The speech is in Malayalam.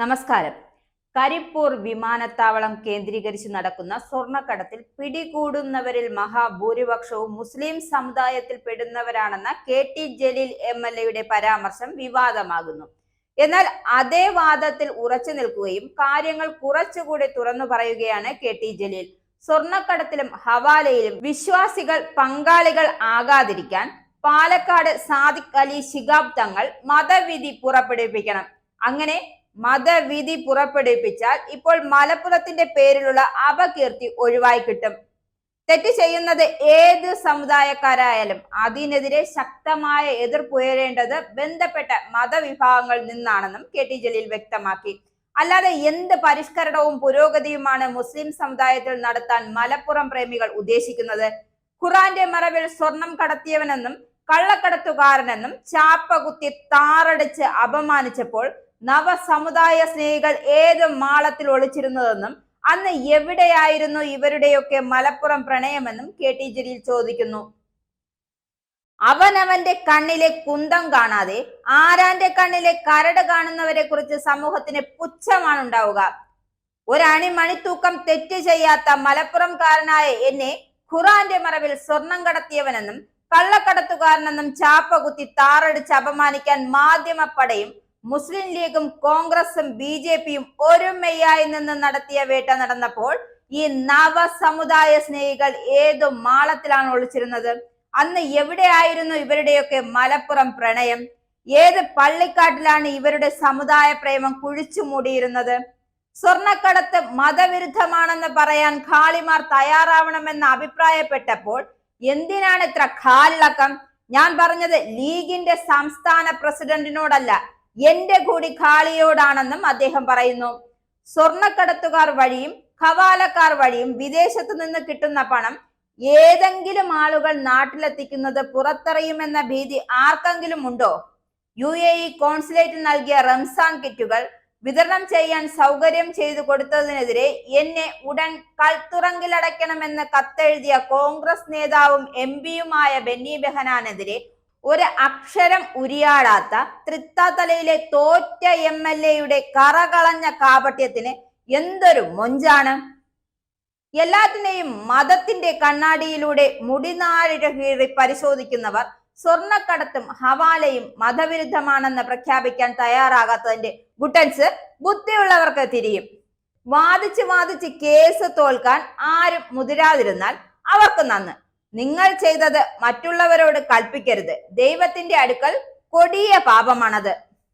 നമസ്കാരം. കരിപ്പൂർ വിമാനത്താവളം കേന്ദ്രീകരിച്ച് നടക്കുന്ന സ്വർണക്കടത്തിൽ പിടികൂടുന്നവരിൽ മഹാഭൂരിപക്ഷവും മുസ്ലിം സമുദായത്തിൽ പെടുന്നവരാണെന്ന K T Jaleel M L എയുടെ പരാമർശം വിവാദമാകുന്നു. എന്നാൽ അതേ വാദത്തിൽ ഉറച്ചു നിൽക്കുകയും കാര്യങ്ങൾ കുറച്ചുകൂടി തുറന്നു പറയുകയാണ് കെ ടി ജലീൽ. സ്വർണക്കടത്തിലും ഹവാലയിലും വിശ്വാസികൾ പങ്കാളികൾ ആകാതിരിക്കാൻ പാലക്കാട് സാദിഖ് അലി ശിഹാബ് തങ്ങൾ മതവിധി പുറപ്പെടുവിപ്പിക്കണം. അങ്ങനെ മതവിധി പുറപ്പെടുവിപ്പിച്ചാൽ ഇപ്പോൾ മലപ്പുറത്തിന്റെ പേരിലുള്ള അപകീർത്തി ഒഴിവായി കിട്ടും. തെറ്റ് ചെയ്യുന്നത് ഏത് സമുദായക്കാരായാലും അതിനെതിരെ ശക്തമായ എതിർപ്പുയരേണ്ടത് ബന്ധപ്പെട്ട മതവിഭാഗങ്ങളിൽ നിന്നാണെന്നും കെ ടി ജലീൽ വ്യക്തമാക്കി. അല്ലാതെ എന്ത് പരിഷ്കരണവും പുരോഗതിയുമാണ് മുസ്ലിം സമുദായത്തിൽ നടത്താൻ മലപ്പുറം പ്രേമികൾ ഉദ്ദേശിക്കുന്നത്? ഖുറാന്റെ മറവിൽ സ്വർണം കടത്തിയവനെന്നും കള്ളക്കടത്തുകാരനെന്നും ചാപ്പകുത്തി താറടിച്ച് അപമാനിച്ചപ്പോൾ നവസമുദായ സ്നേഹികൾ ഏത് മാളത്തിൽ ഒളിച്ചിരുന്നതെന്നും അന്ന് എവിടെയായിരുന്നു ഇവരുടെയൊക്കെ മലപ്പുറം പ്രണയമെന്നും കെ ടി ജലീൽ ചോദിക്കുന്നു. അവനവന്റെ കണ്ണിലെ കുന്തം കാണാതെ ആരാന്റെ കണ്ണിലെ കരട് കാണുന്നവരെ കുറിച്ച് സമൂഹത്തിന് പുച്ഛമാണ് ഉണ്ടാവുക ഒരണി മണിത്തൂക്കം തെറ്റ് ചെയ്യാത്ത മലപ്പുറംകാരനായ എന്നെ ഖുറാന്റെ മറവിൽ സ്വർണം കടത്തിയവനെന്നും കള്ളക്കടത്തുകാരനെന്നും ചാപ്പ കുത്തി താറടിച്ച് അപമാനിക്കാൻ മാധ്യമപ്പടയും മുസ്ലിം ലീഗും കോൺഗ്രസും ബി ജെ പിയും ഒരുമയായി നിന്ന് നടത്തിയ വേട്ട നടന്നപ്പോൾ ഈ നവസമുദായ സ്നേഹികൾ ഏതു മാളത്തിലാണ് ഒളിച്ചിരുന്നത്? അന്ന് എവിടെയായിരുന്നു ഇവരുടെയൊക്കെ മലപ്പുറം പ്രണയം? ഏത് പള്ളിക്കാട്ടിലാണ് ഇവരുടെ സമുദായ പ്രേമം കുഴിച്ചു മൂടിയിരുന്നത്? സ്വർണക്കടത്ത് മതവിരുദ്ധമാണെന്ന് പറയാൻ ഖാളിമാർ തയ്യാറാവണമെന്ന് അഭിപ്രായപ്പെട്ടപ്പോൾ എന്തിനാണ് ഇത്ര ഖാലിളക്കം ഞാൻ പറഞ്ഞത് ലീഗിന്റെ സംസ്ഥാന പ്രസിഡന്റിനോടല്ല എന്റെ കൂടി ഖാളിയോടാണെന്നും അദ്ദേഹം പറയുന്നു. സ്വർണക്കടത്തുകാർ വഴിയും ഖവാലക്കാർ വഴിയും വിദേശത്തു നിന്ന് കിട്ടുന്ന പണം ഏതെങ്കിലും ആളുകൾ നാട്ടിലെത്തിക്കുന്നത് പുറത്തറിയുമെന്ന ഭീതി ആർക്കെങ്കിലും ഉണ്ടോ? യു എ ഇ കോൺസുലേറ്റ് നൽകിയ റംസാൻ കിറ്റുകൾ വിതരണം ചെയ്യാൻ സൗകര്യം ചെയ്തു കൊടുത്തതിനെതിരെ എന്നെ ഉടൻ കൽത്തുറങ്കിലടയ്ക്കണമെന്ന് കത്തെഴുതിയ കോൺഗ്രസ് നേതാവും എം പിയുമായ ബെന്നി ബെഹനാനെതിരെ ഒരു അക്ഷരം ഉരിയാടാത്ത തൃത്താത്തലയിലെ തോറ്റ എം എൽ എയുടെ കറകളഞ്ഞ കാപട്യത്തിന് എന്തൊരു മൊഞ്ചാണ്? എല്ലാത്തിനെയും മതത്തിന്റെ കണ്ണാടിയിലൂടെ മുടിനാഴിക കീറി പരിശോധിക്കുന്നവർ സ്വർണക്കടത്തും ഹവാലയും മതവിരുദ്ധമാണെന്ന് പ്രഖ്യാപിക്കാൻ തയ്യാറാകാത്തതിന്റെ ഗുട്ടൻസ് ബുദ്ധിയുള്ളവർക്ക് തിരിയും. വാദിച്ച് വാദിച്ച് കേസ് തോൽക്കാൻ ആരും മുതിരാതിരുന്നാൽ അവർക്ക് നന്ന്. നിങ്ങൾ ചെയ്തത് മറ്റുള്ളവരോട് കൽപ്പിക്കരുത്. ദൈവത്തിന്റെ അടുക്കൽ കൊടിയ പാപമാണത്.